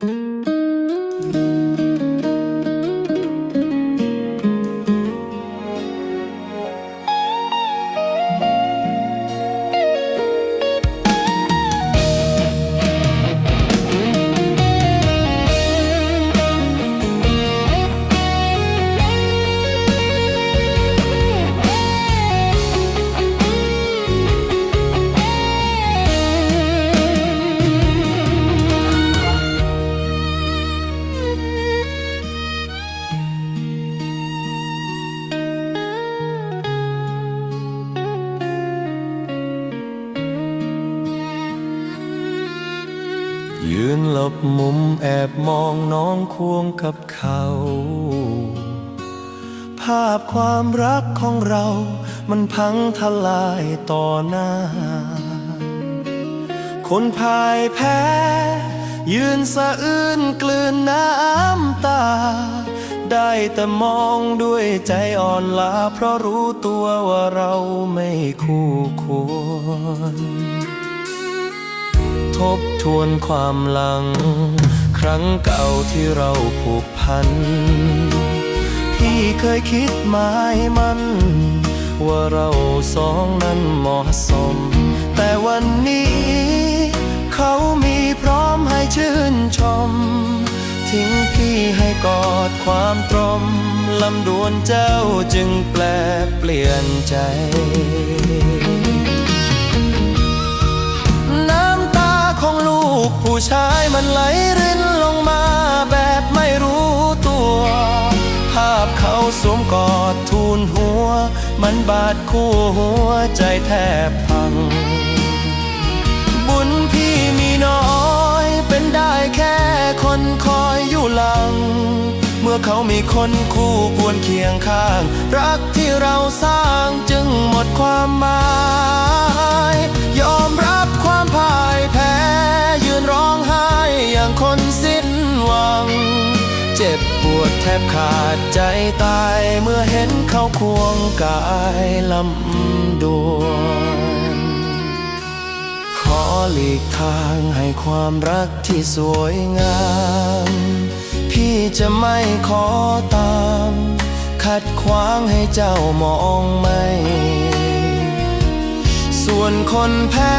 Mm-hmm. ยืนหลบมุมแอบมองน้องควงกับเขา ภาพความรักของเรามันพังทลายต่อหน้า คนพ่ายแพ้ ยืนสะอื้นกลืนน้ำตา ได้แต่มองด้วยใจอ่อนล้าเพราะรู้ตัวว่าเราไม่คู่ควร ทบทวนความหลัง ครั้งเก่าที่เราผูกพัน พี่เคยคิดหมายมัน ว่าเราสองนั้นเหมาะสม แต่วันนี้ เขามีพร้อมให้ชื่นชม ทิ้งพี่ให้กอดความตรมลำดวนเจ้าจึงแปลเปลี่ยนใจ ผู้ชายมันไหลรินลงมาแบบไม่รู้ตัว ภาพเขาสวมกอดทูลหัว มันบาดคู่หัวใจแทบพัง บุญพี่มีน้อยเป็นได้แค่คนคอยอยู่หลัง เมื่อเขามีคนคู่ควรเคียงข้าง รักที่เราสร้างจึงหมดความหมาย ยอมรับความ ทบขาดใจตายเมื่อเห็นเขาควงกายลำดวนขอหลีกทางให้ความรักที่สวยงาม พี่จะไม่ขอตาม ขัดขวางให้เจ้ามองไม่ ส่วนคนแพ้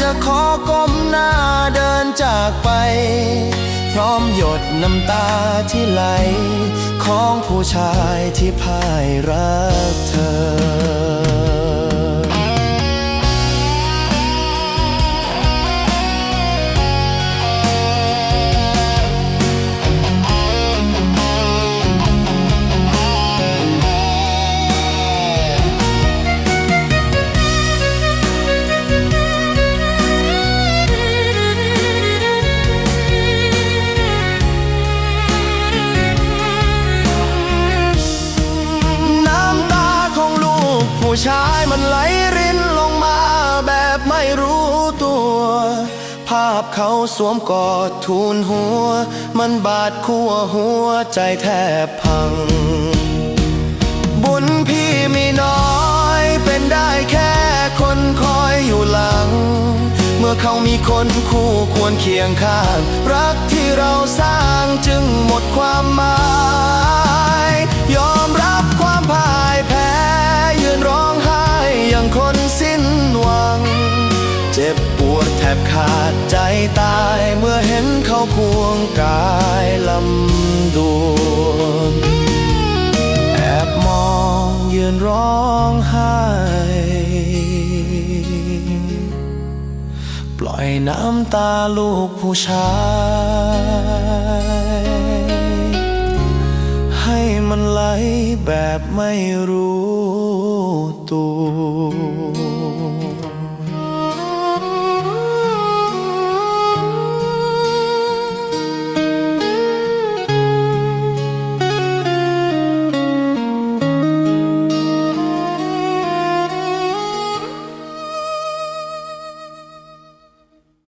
จะขอก้มหน้าเดินจากไป พร้อมหยดน้ำตาที่ไหล ของผู้ชายที่พ่ายรักเธอ ผู้ชายมันไหลรินลงมาแบบไม่รู้ตัว ภาพเขาสวมกอดทูลหัว มันบาดคั่วหัวใจแทบพัง บุญพี่มีน้อยเป็นได้แค่คนคอยอยู่หลัง เมื่อเขามีคนคู่ควรเคียงข้าง รักที่เราสร้างจึงหมดความหมายย ตายเมื่อเห็นเขาควงกายลำดวนแอบมองยืนร้องไห้ ปล่อยน้ำตาลูกผู้ชาย ให้มันไหลแบบไม่รู้ตัว